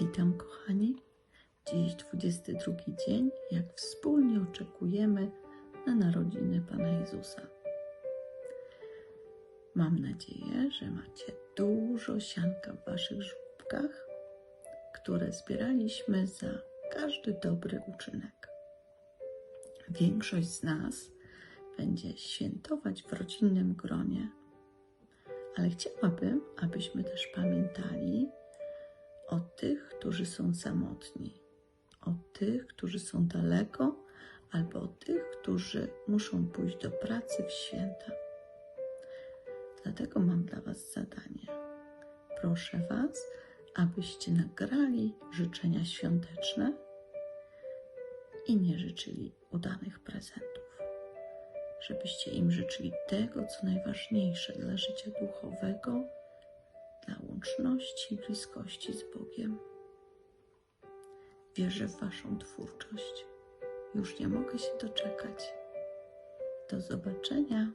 Witam, kochani. Dziś 22 dzień, jak wspólnie oczekujemy na narodziny Pana Jezusa. Mam nadzieję, że macie dużo sianka w Waszych żłobkach, które zbieraliśmy za każdy dobry uczynek. Większość z nas będzie świętować w rodzinnym gronie, ale chciałabym, abyśmy też pamiętali, o tych, którzy są samotni, o tych, którzy są daleko, albo o tych, którzy muszą pójść do pracy w święta. Dlatego mam dla Was zadanie. Proszę Was, abyście nagrali życzenia świąteczne i nie życzyli udanych prezentów. Żebyście im życzyli tego, co najważniejsze dla życia duchowego łączności i bliskości z Bogiem. Wierzę w Waszą twórczość. Już nie mogę się doczekać. Do zobaczenia.